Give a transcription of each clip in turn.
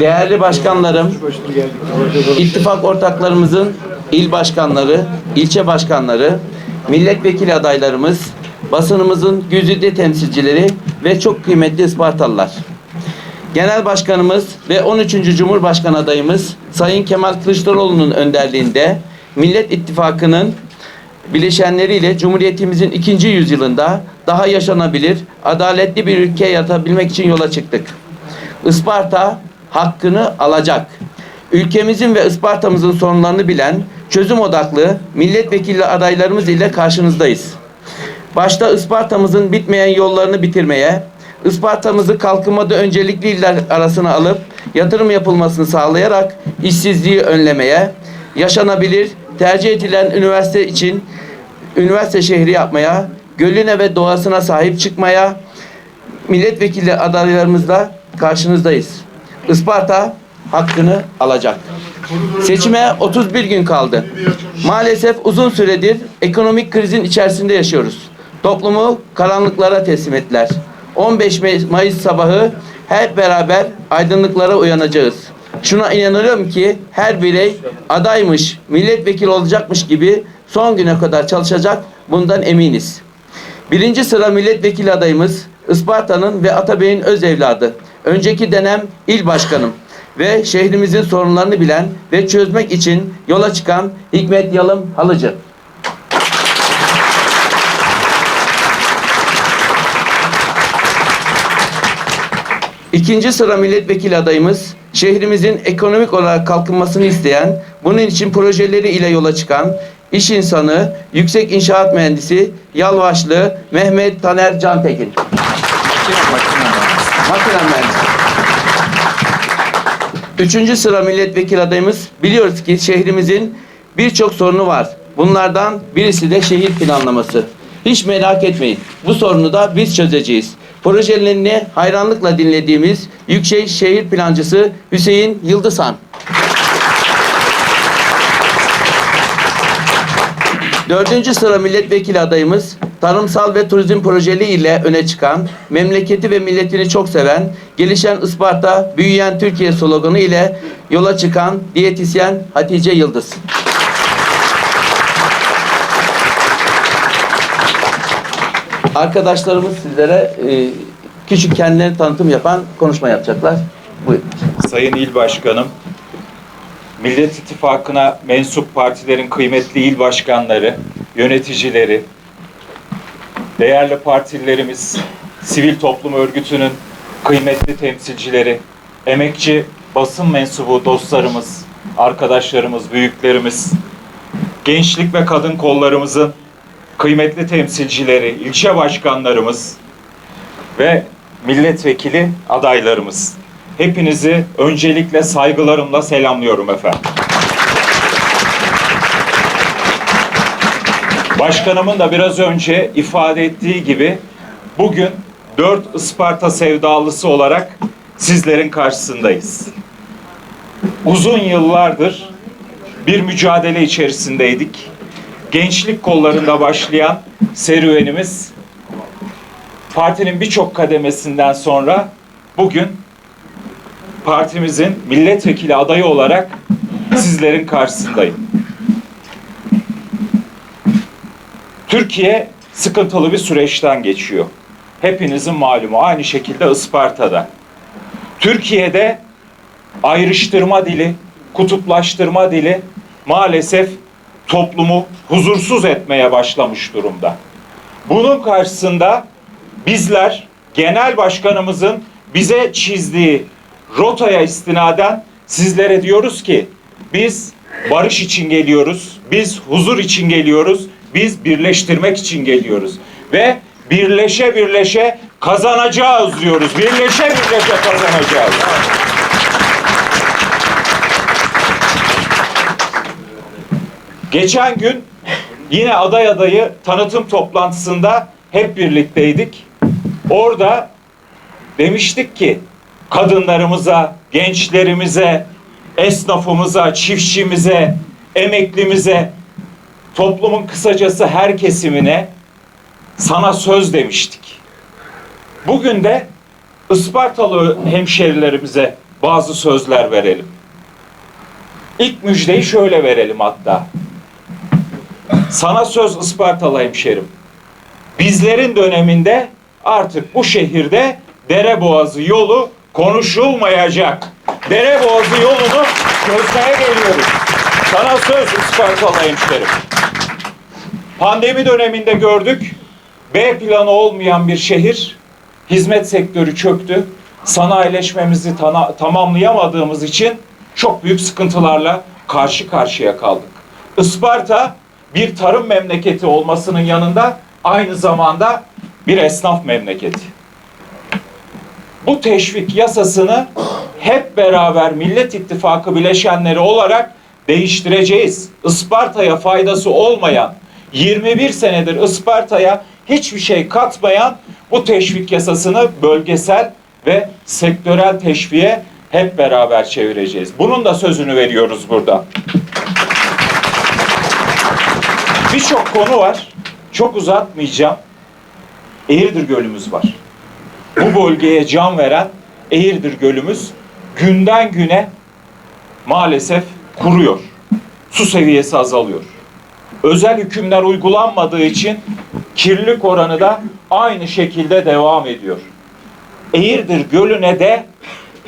değerli başkanlarım, ittifak ortaklarımızın il başkanları, ilçe başkanları, milletvekili adaylarımız, basınımızın güzide temsilcileri ve çok kıymetli Ispartalılar. Genel Başkanımız ve 13. Cumhurbaşkanı adayımız Sayın Kemal Kılıçdaroğlu'nun önderliğinde Millet İttifakı'nın bileşenleriyle Cumhuriyetimizin ikinci yüzyılında daha yaşanabilir, adaletli bir ülke yaratabilmek için yola çıktık. Isparta hakkını alacak. Ülkemizin ve Isparta'mızın sorunlarını bilen, çözüm odaklı milletvekili adaylarımız ile karşınızdayız. Başta Isparta'mızın bitmeyen yollarını bitirmeye, Isparta'mızı kalkınmada öncelikli iller arasına alıp yatırım yapılmasını sağlayarak işsizliği önlemeye, yaşanabilir, tercih edilen üniversite için üniversite şehri yapmaya, gölüne ve doğasına sahip çıkmaya, milletvekili adaylarımızla karşınızdayız. Isparta hakkını alacak. Seçime 31 gün kaldı. Maalesef uzun süredir ekonomik krizin içerisinde yaşıyoruz. Toplumu karanlıklara teslim ettiler. 15 May- Mayıs sabahı hep beraber aydınlıklara uyanacağız. Şuna inanıyorum ki her birey adaymış, milletvekili olacakmış gibi son güne kadar çalışacak. Bundan eminiz. Birinci sıra milletvekili adayımız Isparta'nın ve Atabey'in öz evladı. Önceki dönem il başkanım ve şehrimizin sorunlarını bilen ve çözmek için yola çıkan Hikmet Yalım Halıcı. İkinci sıra milletvekili adayımız şehrimizin ekonomik olarak kalkınmasını isteyen, bunun için projeleri ile yola çıkan iş insanı, yüksek inşaat mühendisi Yalvaçlı Mehmet Taner Cantekin. Makine mühendisi. Üçüncü sıra milletvekili adayımız biliyoruz ki şehrimizin birçok sorunu var. Bunlardan birisi de şehir planlaması. Hiç merak etmeyin. Bu sorunu da biz çözeceğiz. Projelerini hayranlıkla dinlediğimiz Yüksek Şehir Plancısı Hüseyin Yıldızhan. Dördüncü sıra milletvekili adayımız tarımsal ve turizm projeli ile öne çıkan, memleketi ve milletini çok seven, gelişen Isparta, büyüyen Türkiye sloganı ile yola çıkan diyetisyen Hatice Yıldız. Arkadaşlarımız sizlere e, küçük kendilerini tanıtım yapan konuşma yapacaklar. Buyurun. Sayın İl Başkanım, Millet İttifakı'na mensup partilerin kıymetli il başkanları, yöneticileri, değerli partilerimiz, sivil toplum örgütünün kıymetli temsilcileri, emekçi basın mensubu dostlarımız, arkadaşlarımız, büyüklerimiz, gençlik ve kadın kollarımızın kıymetli temsilcileri, ilçe başkanlarımız ve milletvekili adaylarımız. Hepinizi öncelikle saygılarımla selamlıyorum efendim. Başkanımın da biraz önce ifade ettiği gibi bugün dört Isparta sevdalısı olarak sizlerin karşısındayız. Uzun yıllardır bir mücadele içerisindeydik. Gençlik kollarında başlayan serüvenimiz partinin birçok kademesinden sonra bugün partimizin milletvekili adayı olarak sizlerin karşısındayım. Türkiye sıkıntılı bir süreçten geçiyor. Hepinizin malumu aynı şekilde Isparta'da. Türkiye'de ayrıştırma dili, kutuplaştırma dili maalesef toplumu huzursuz etmeye başlamış durumda. Bunun karşısında bizler genel başkanımızın bize çizdiği rotaya istinaden sizlere diyoruz ki biz barış için geliyoruz, biz huzur için geliyoruz, biz birleştirmek için geliyoruz ve birleşe birleşe kazanacağız diyoruz. Birleşe birleşe kazanacağız. Geçen gün yine aday adayı tanıtım toplantısında hep birlikteydik. Orada demiştik ki kadınlarımıza, gençlerimize, esnafımıza, çiftçimize, emeklimize, toplumun kısacası her kesimine sana söz demiştik. Bugün de Ispartalı hemşerilerimize bazı sözler verelim. İlk müjdeyi şöyle verelim hatta. Sana söz Ispartalı hemşerim. Bizlerin döneminde artık bu şehirde dere boğazı yolu konuşulmayacak. Dere boğazı yolunu çözmeye geliyoruz. Sana söz Ispartalı hemşerim. Pandemi döneminde gördük. B planı olmayan bir şehir. Hizmet sektörü çöktü. Sanayileşmemizi tamamlayamadığımız için çok büyük sıkıntılarla karşı karşıya kaldık. Isparta bir tarım memleketi olmasının yanında aynı zamanda bir esnaf memleketi. Bu teşvik yasasını hep beraber Millet İttifakı bileşenleri olarak değiştireceğiz. Isparta'ya faydası olmayan, 21 senedir Isparta'ya hiçbir şey katmayan bu teşvik yasasını bölgesel ve sektörel teşviğe hep beraber çevireceğiz. Bunun da sözünü veriyoruz burada. Birçok konu var. Çok uzatmayacağım. Eğirdir Gölümüz var. Bu bölgeye can veren Eğirdir Gölümüz günden güne maalesef kuruyor. Su seviyesi azalıyor. Özel hükümler uygulanmadığı için kirlilik oranı da aynı şekilde devam ediyor. Eğirdir Gölü'ne de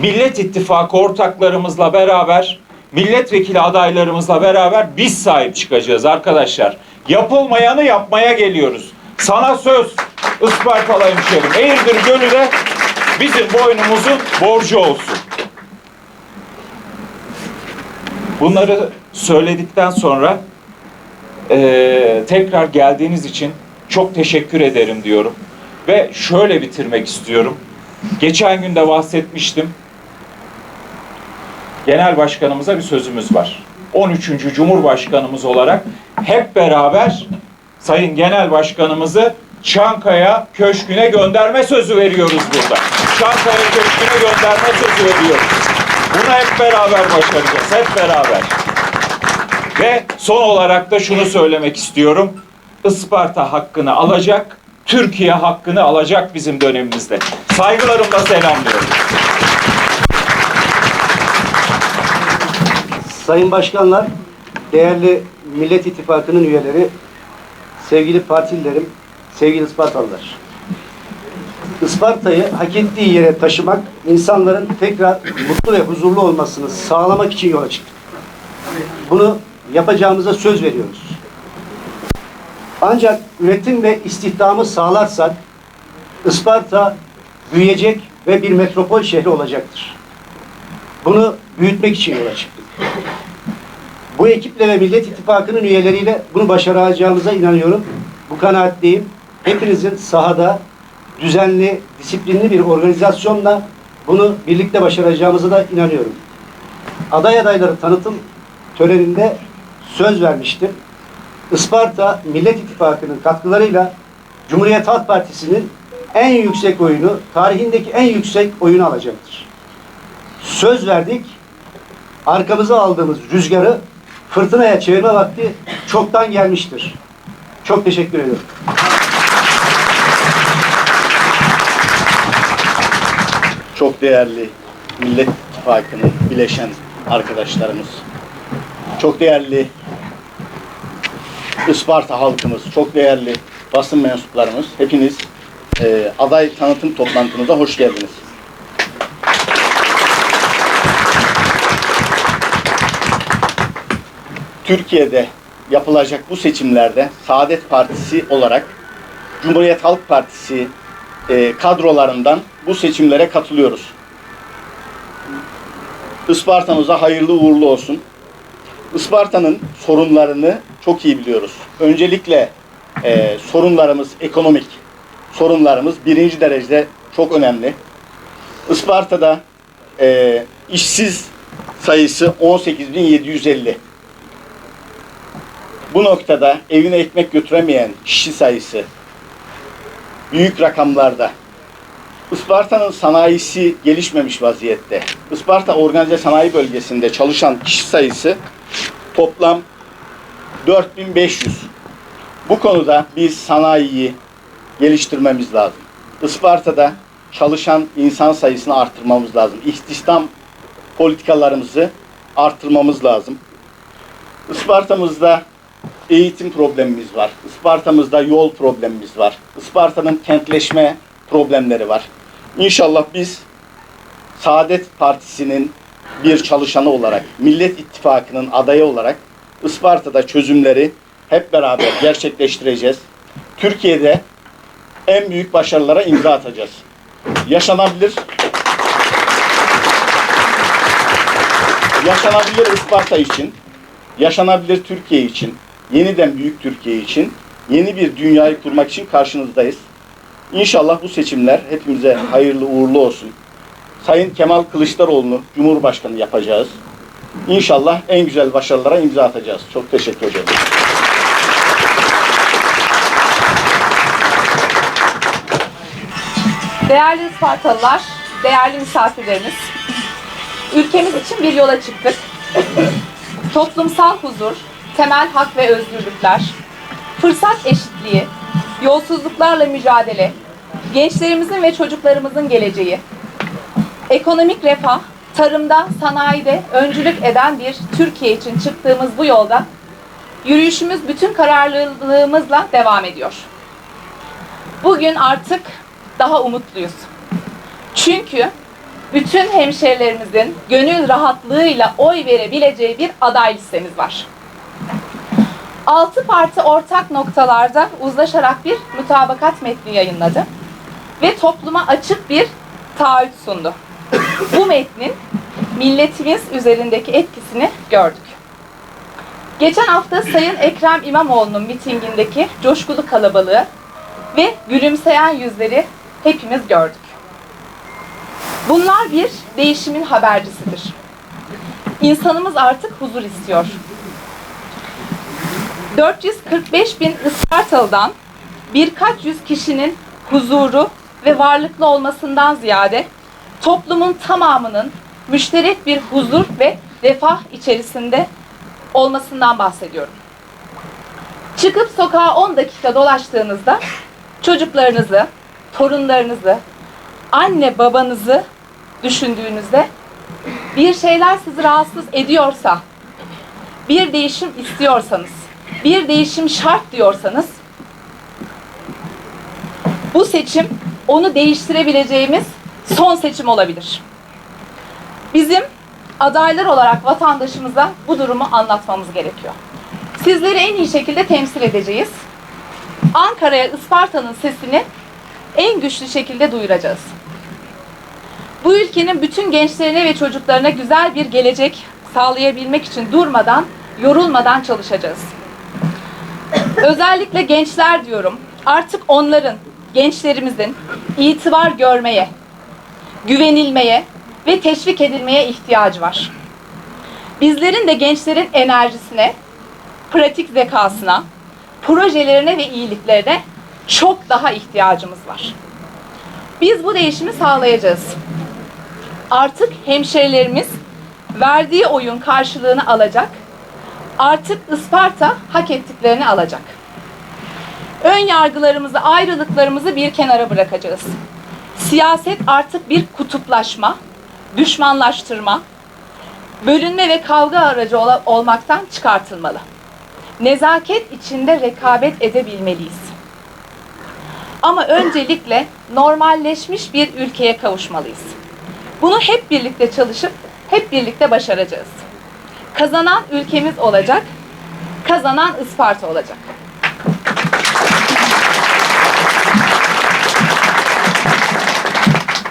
Millet İttifakı ortaklarımızla beraber, milletvekili adaylarımızla beraber biz sahip çıkacağız arkadaşlar. Yapılmayanı yapmaya geliyoruz. Sana söz Ispartalı hemşerim. Eğirdir Gölü de bizim boynumuzun borcu olsun. Bunları söyledikten sonra eee, tekrar geldiğiniz için çok teşekkür ederim diyorum. Ve şöyle bitirmek istiyorum. Geçen gün de bahsetmiştim. Genel başkanımıza bir sözümüz var. 13. Cumhurbaşkanımız olarak hep beraber Sayın Genel Başkanımızı Çankaya Köşkü'ne gönderme sözü veriyoruz burada. Çankaya Köşkü'ne gönderme sözü veriyoruz. Bunu hep beraber başaracağız. Hep beraber. Ve son olarak da şunu söylemek istiyorum. Isparta hakkını alacak, Türkiye hakkını alacak bizim dönemimizde. Saygılarımla selamlıyorum. Sayın Başkanlar, değerli Millet İttifakı'nın üyeleri, sevgili partililerim, sevgili Ispartalılar. Isparta'yı hak ettiği yere taşımak, insanların tekrar mutlu ve huzurlu olmasını sağlamak için yola çıktık. Bunu yapacağımıza söz veriyoruz. Ancak üretim ve istihdamı sağlarsak Isparta büyüyecek ve bir metropol şehri olacaktır. Bunu büyütmek için yola çıktık. Bu ekiple ve Millet İttifakı'nın üyeleriyle bunu başaracağımıza inanıyorum. Bu kanaatteyim. Hepinizin sahada düzenli, disiplinli bir organizasyonla bunu birlikte başaracağımıza da inanıyorum. Aday adayları tanıtım töreninde söz vermiştim. Isparta Millet İttifakı'nın katkılarıyla Cumhuriyet Halk Partisi'nin en yüksek oyunu, tarihindeki en yüksek oyunu alacaktır. Söz verdik, arkamıza aldığımız rüzgarı fırtınaya çevirme vakti çoktan gelmiştir. Çok teşekkür ediyorum. Çok değerli Millet İttifakı'nın bileşen arkadaşlarımız, çok değerli Isparta halkımız, çok değerli basın mensuplarımız, hepiniz e, aday tanıtım toplantımıza hoş geldiniz. Türkiye'de yapılacak bu seçimlerde Saadet Partisi olarak Cumhuriyet Halk Partisi e, kadrolarından bu seçimlere katılıyoruz. Isparta'mıza hayırlı uğurlu olsun. Isparta'nın sorunlarını çok iyi biliyoruz. Öncelikle e, sorunlarımız ekonomik. Sorunlarımız birinci derecede çok önemli. Isparta'da e, işsiz sayısı 18.750. Bu noktada evine ekmek götüremeyen kişi sayısı büyük rakamlarda. Isparta'nın sanayisi gelişmemiş vaziyette. Isparta Organize Sanayi Bölgesi'nde çalışan kişi sayısı toplam 4500. Bu konuda biz sanayiyi geliştirmemiz lazım. Isparta'da çalışan insan sayısını arttırmamız lazım. İstihdam politikalarımızı artırmamız lazım. Isparta'mızda eğitim problemimiz var. Isparta'mızda yol problemimiz var. Isparta'nın kentleşme problemleri var. İnşallah biz Saadet Partisi'nin bir çalışanı olarak, Millet İttifakı'nın adayı olarak Isparta'da çözümleri hep beraber gerçekleştireceğiz. Türkiye'de en büyük başarılara imza atacağız. Yaşanabilir yaşanabilir Isparta için, yaşanabilir Türkiye için, yeniden büyük Türkiye için, yeni bir dünyayı kurmak için karşınızdayız. İnşallah bu seçimler hepimize hayırlı uğurlu olsun. Sayın Kemal Kılıçdaroğlu'nu Cumhurbaşkanı yapacağız. İnşallah en güzel başarılara imza atacağız. Çok teşekkür ederim. Değerli Ispartalılar, değerli misafirlerimiz, ülkemiz için bir yola çıktık. Toplumsal huzur, temel hak ve özgürlükler, fırsat eşitliği, yolsuzluklarla mücadele, gençlerimizin ve çocuklarımızın geleceği, ekonomik refah, tarımda, sanayide öncülük eden bir Türkiye için çıktığımız bu yolda yürüyüşümüz bütün kararlılığımızla devam ediyor. Bugün artık daha umutluyuz. Çünkü bütün hemşehrilerimizin gönül rahatlığıyla oy verebileceği bir aday listemiz var. Altı parti ortak noktalarda uzlaşarak bir mutabakat metni yayınladı ve topluma açık bir taahhüt sundu. Bu metnin milletimiz üzerindeki etkisini gördük. Geçen hafta Sayın Ekrem İmamoğlu'nun mitingindeki coşkulu kalabalığı ve gülümseyen yüzleri hepimiz gördük. Bunlar bir değişimin habercisidir. İnsanımız artık huzur istiyor. 445 bin Ispartalı'dan birkaç yüz kişinin huzuru ve varlıklı olmasından ziyade toplumun tamamının müşterek bir huzur ve refah içerisinde olmasından bahsediyorum. Çıkıp sokağa 10 dakika dolaştığınızda çocuklarınızı, torunlarınızı, anne babanızı düşündüğünüzde bir şeyler sizi rahatsız ediyorsa, bir değişim istiyorsanız, bir değişim şart diyorsanız bu seçim onu değiştirebileceğimiz son seçim olabilir. Bizim adaylar olarak vatandaşımıza bu durumu anlatmamız gerekiyor. Sizleri en iyi şekilde temsil edeceğiz. Ankara'ya Isparta'nın sesini en güçlü şekilde duyuracağız. Bu ülkenin bütün gençlerine ve çocuklarına güzel bir gelecek sağlayabilmek için durmadan, yorulmadan çalışacağız. Özellikle gençler diyorum. Artık onların, gençlerimizin itibar görmeye, güvenilmeye ve teşvik edilmeye ihtiyacı var. Bizlerin de gençlerin enerjisine, pratik zekasına, projelerine ve iyiliklerine çok daha ihtiyacımız var. Biz bu değişimi sağlayacağız. Artık hemşerilerimiz verdiği oyun karşılığını alacak. Artık Isparta hak ettiklerini alacak. Ön yargılarımızı, ayrılıklarımızı bir kenara bırakacağız. Siyaset artık bir kutuplaşma, düşmanlaştırma, bölünme ve kavga aracı ola- olmaktan çıkartılmalı. Nezaket içinde rekabet edebilmeliyiz. Ama öncelikle normalleşmiş bir ülkeye kavuşmalıyız. Bunu hep birlikte çalışıp hep birlikte başaracağız. Kazanan ülkemiz olacak, kazanan Isparta olacak.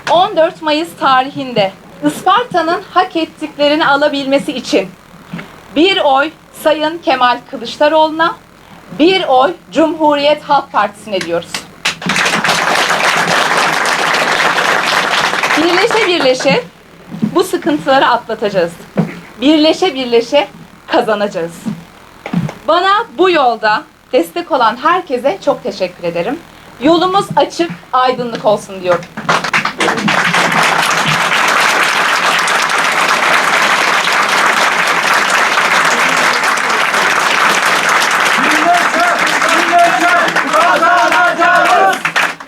...14 Mayıs tarihinde Isparta'nın hak ettiklerini alabilmesi için bir oy Sayın Kemal Kılıçdaroğlu'na, bir oy Cumhuriyet Halk Partisi'ne diyoruz. Birleşe birleşe bu sıkıntıları atlatacağız. Birleşe birleşe kazanacağız. Bana bu yolda destek olan herkese çok teşekkür ederim. Yolumuz açık, aydınlık olsun diyorum.